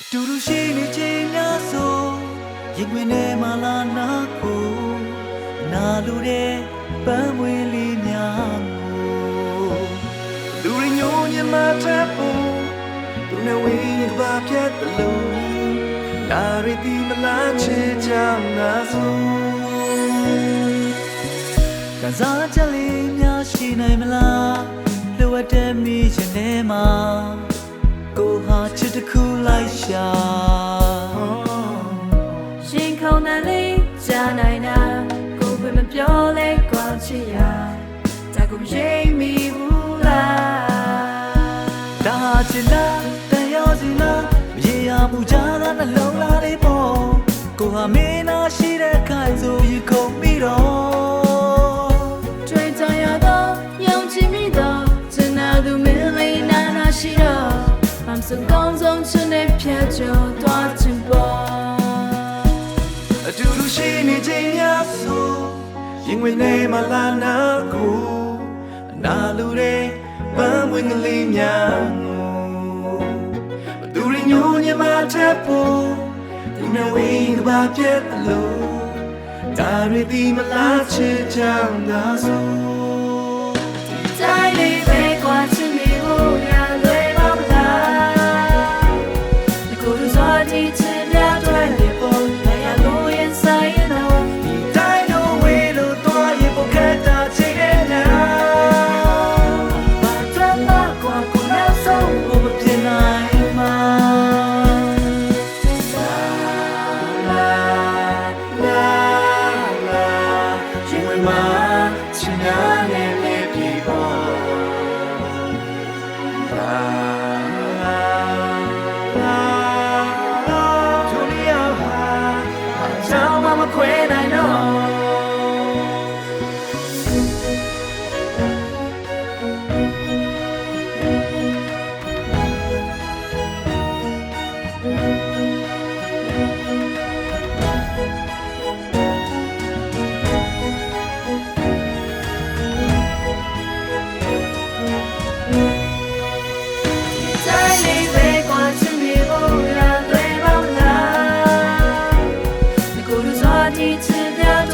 တူတူရှိနေချိန်များဆိုရင်ခွင်ထဲမှာလာနာကိုနာလူတဲ့ပန်းမွေလေးများကိုလူရညိုညမထပ်ဖို့သူနဲ့ဝေးရင်ကဘာပြတ်တယ်လို့နာရတီမလားချေချမ်းငါဆိုကစားချက်လေးများရှိနိုင်မလားလိုအပ်တဲ့မိချင်ထဲမှာ ရှာရှင်ခုံတန်လေးကြားနိုင်တာကိုယ်ပဲမပြောလဲကွာချစ်ရဒါကိုရိပ်မိဘူး မမ်စုံကောင်းဆုံးချင်တဲ့ဖြတ်ကျော်သွားချင်ပေါ်အတူတူရှိနေချိန်များဆိုရင်ဝင်နေမလာနာကိုအနာလူတဲ့ပန်းဝင်ကလေးများကိုဘသူရညိုညမထပ်ဖို့ဒီနဝင်းကဘာပြတ်တယ်လို့ဒါရဒီမလားချစ်ချမ်းသာဆို ချ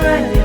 ready.